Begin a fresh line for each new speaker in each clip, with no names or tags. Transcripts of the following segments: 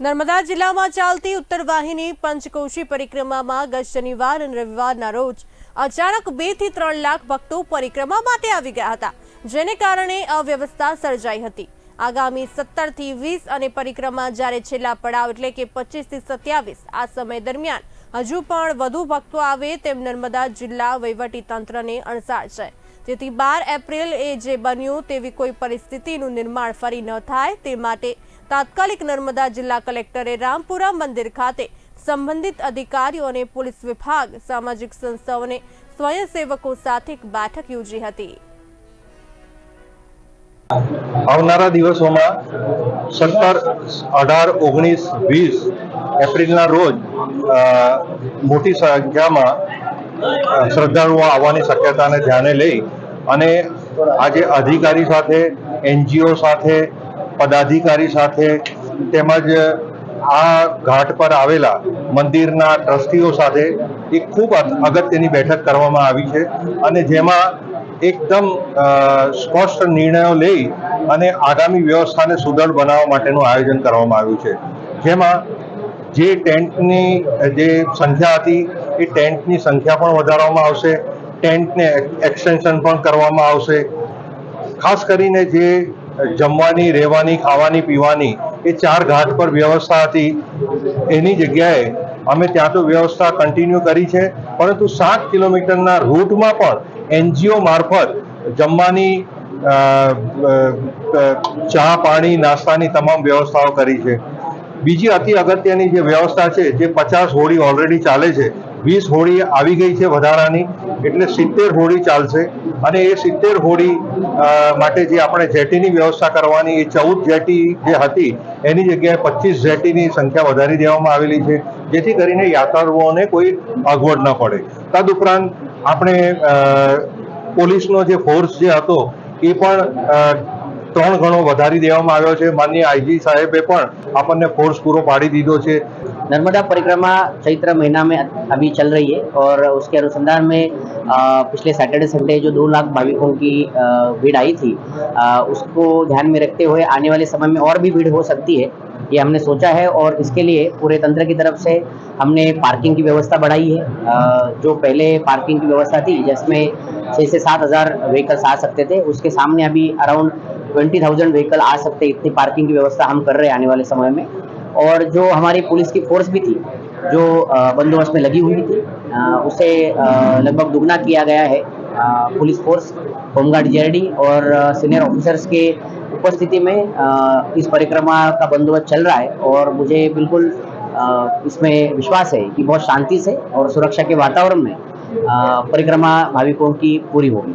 નર્મદા જિલ્લામાં ચાલતી ઉત્તર વાહિની પંચકોશી પરિક્રમામાં ગત શનિવાર અને રવિવારના રોજ અચાનક બેથી ત્રણ લાખ ભક્તો પરિક્રમા માટે આવી ગયા હતા, જેને કારણે અવ્યવસ્થા સર્જાઈ હતી. આગામી સત્તરથી વીસ અને પરિક્રમા જ્યારે છેલ્લા પડાવ એટલે કે પચીસથી સત્યાવીસ આ સમય દરમિયાન હજુ પણ વધુ ભક્તો આવે તેમ નર્મદા જિલ્લા વહીવટી તંત્રને અણસાર છે. જેથી બાર એપ્રિલ એ જે બન્યું તેવી કોઈ પરિસ્થિતિનું નિર્માણ ફરી ન થાય તે માટે તાત્કાલિક નર્મદા જિલ્લા કલેક્ટરે રામપુરા મંદિર ખાતે સંબંધિત અધિકારીઓ અને પોલીસ વિભાગ, સામાજિક સંસ્થાઓને સ્વયંસેવકો સાથે એક બેઠક યોજી હતી.
આવનારા દિવસોમાં સત્તર, અઢાર, ઓગણીસ, વીસ એપ્રિલના રોજ મોટી સંખ્યામાં શ્રદ્ધાળુઓ આવવાની શક્યતાને ધ્યાને લઈ અને આજે અધિકારી સાથે, એનજીઓ સાથે પદાધિકારી સાથે તેમજ આ ઘાટ પર આવેલા મંદિરના ટ્રસ્ટીઓ સાથે એક ખૂબ અગત્યની બેઠક કરવામાં આવી છે અને જેમાં એકદમ સ્પષ્ટ નિર્ણયો લઈ અને આગામી વ્યવસ્થાને સુદૃઢ બનાવવા માટેનું આયોજન કરવામાં આવ્યું છે. જેમાં જે ટેન્ટની, જે સંખ્યા હતી એ ટેન્ટની સંખ્યા પણ વધારવામાં આવશે, ટેન્ટને એક્સટેન્શન પણ કરવામાં આવશે. ખાસ કરીને જે જમવાની, રહેવાની, ખાવાની, પીવાની એ ચાર ઘાટ પર વ્યવસ્થા હતી. એની જગ્યાએ અમે ત્યાં તો વ્યવસ્થા કન્ટિન્યુ કરી છે. પરંતુ સાત કિલોમીટરના રૂટમાં પણ એનજીઓ મારફત જમવાની ચા, પાણી, નાસ્તાની તમામ વ્યવસ્થાઓ કરી છે. બીજી અતિ અગત્યની જે વ્યવસ્થા છે, જે પચાસ હોડી ઓલરેડી ચાલે છે વીસ હોડી આવી ગઈ છે વધારાની, એટલે સિત્તેર હોડી ચાલશે. અને એ સિત્તેર હોડી માટે જે આપણે જેટીની વ્યવસ્થા કરવાની, એ ચૌદ જેટી જે હતી, એની જગ્યાએ પચીસ જેટીની સંખ્યા વધારી દેવામાં આવેલી છે, જેથી કરીને યાત્રાળુઓને કોઈ અગવડ ન પડે. તદુપરાંત આપણે પોલીસનો જે ફોર્સ જે હતો, એ પણ ત્રણ ગણો વધારી દેવામાં આવ્યો છે. માન્ય આઈજી સાહેબે પણ આપણને ફોર્સ પૂરો પાડી દીધો છે.
नर्मदा परिक्रमा चैत्र महीना में अभी चल रही है और उसके अनुसंधान में पिछले सैटरडे संडे जो दो लाख भाविकों की भीड़ आई थी उसको ध्यान में रखते हुए आने वाले समय में और भी भीड़ हो सकती है, ये हमने सोचा है और इसके लिए पूरे तंत्र की तरफ़ से हमने पार्किंग की व्यवस्था बढ़ाई है। जो पहले पार्किंग की व्यवस्था थी, जिसमें छः से सात हज़ार व्हीकल्स आ सकते थे, उसके सामने अभी अराउंड ट्वेंटी थाउज़ेंड व्हीकल आ सकते इतनी पार्किंग की व्यवस्था हम कर रहे हैं आने वाले समय में। और जो हमारी पुलिस की फोर्स भी थी जो बंदोबस्त में लगी हुई थी उसे लगभग दुगना किया गया है police force home guard GRD और सीनियर ऑफिसर्स के उपस्थिति में इस परिक्रमा का बंदोबस्त चल रहा है और मुझे बिल्कुल इसमें विश्वास है कि बहुत शांति से और सुरक्षा के वातावरण में परिक्रमा भाविकों की पूरी होगी।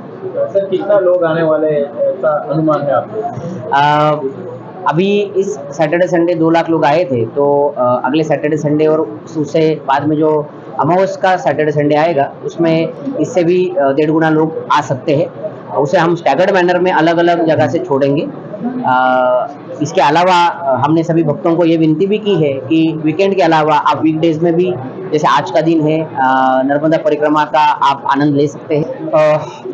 सर कितना लोग आने वाले हैं? ऐसा अनुमान है आपको?
अभी इस सैटरडे संडे दो लाख लोग आए थे तो अ, अगले सैटरडे संडे और उससे बाद में जो अमावस का सैटरडे संडे आएगा उसमें इससे भी अ, डेढ़ गुना लोग आ सकते हैं उसे हम स्टैगर्ड मैनर में अलग अलग जगह से छोड़ेंगे अ, इसके अलावा अ, हमने सभी भक्तों को ये विनती भी की है कि वीकेंड के अलावा आप वीकडेज में भी जैसे आज का दिन है अ, नर्मदा परिक्रमा का आप आनंद ले सकते हैं
અ,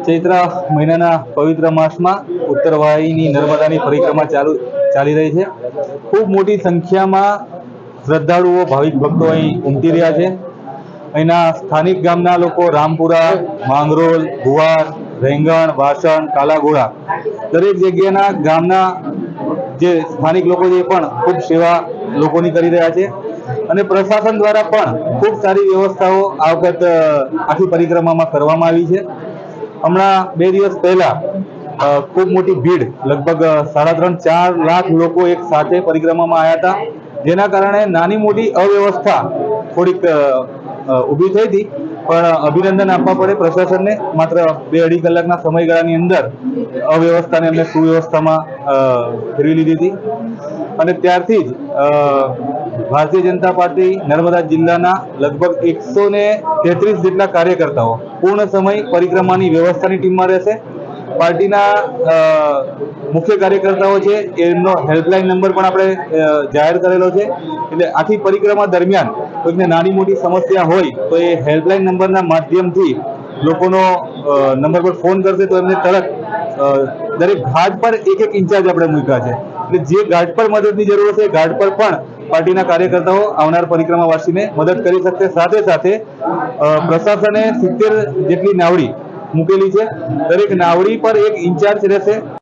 ચૈત્ર મહિનાના પવિત્ર માસમાં ઉત્તર વાહિની નર્મદાની પરિક્રમા ચાલુ ચાલી રહી છે. ખૂબ મોટી સંખ્યામાં શ્રદ્ધાળુઓ, ભાવિક ભક્તો અહીં ઉમટી રહ્યા છે. અહીંના સ્થાનિક ગામના લોકો રામપુરા માંગરોલ ભુવાર રેંગણ, વાસણ, કાલાઘોડા દરેક જગ્યાના ગામના જે સ્થાનિક લોકો છે પણ ખૂબ સેવા લોકોની કરી રહ્યા છે. અને પ્રશાસન દ્વારા પણ ખૂબ સારી વ્યવસ્થાઓ આ વખત આખી પરિક્રમામાં કરવામાં આવી છે. હમણાં બે દિવસ પહેલા ખૂબ મોટી ભીડ. લગભગ સાડા ત્રણ, ચાર લાખ લોકો એક સાથે પરિક્રમામાં આવ્યા હતા. જેના કારણે નાની મોટી અવ્યવસ્થા થોડીક ઊભી થઈ હતી. પણ અભિનંદન આપવા પડે પ્રશાસનને. માત્ર બે અઢી કલાકના સમયગાળાની અંદર અવ્યવસ્થાને અમને સુવ્યવસ્થામાં ફેરવી લીધી હતી. અને ત્યારથી જ ભારતીય જનતા પાર્ટી નર્મદા જિલ્લાના લગભગ એકસો ને તેત્રીસ જેટલા કાર્યકર્તાઓ પૂર્ણ સમય પરિક્રમાની વ્યવસ્થાની ટીમમાં રહેશે. પાર્ટીના મુખ્ય કાર્યકર્તાઓ છે, એમનો હેલ્પલાઇન નંબર પણ આપણે જાહેર કરેલો છે. એટલે આખી પરિક્રમા દરમિયાન કોઈકને નાની મોટી સમસ્યા હોય, તો એ હેલ્પલાઇન નંબરના માધ્યમથી લોકોનો નંબર પર ફોન કરશે તો એમને તરત દરેક ઘાટ પર એક એક ઇન્ચાર્જ આપણે મૂક્યા છે. એટલે જે ઘાટ પર મદદની જરૂર છે ઘાટ પર પણ પાર્ટીના કાર્યકર્તાઓ આવનાર પરિક્રમાવાસીને મદદ કરી શકશે. સાથે સાથે પ્રશાસને સિત્તેર જેટલી નાવડી મૂકેલી છે. દરેક નાવડી પર એક ઇન્ચાર્જ રહેશે.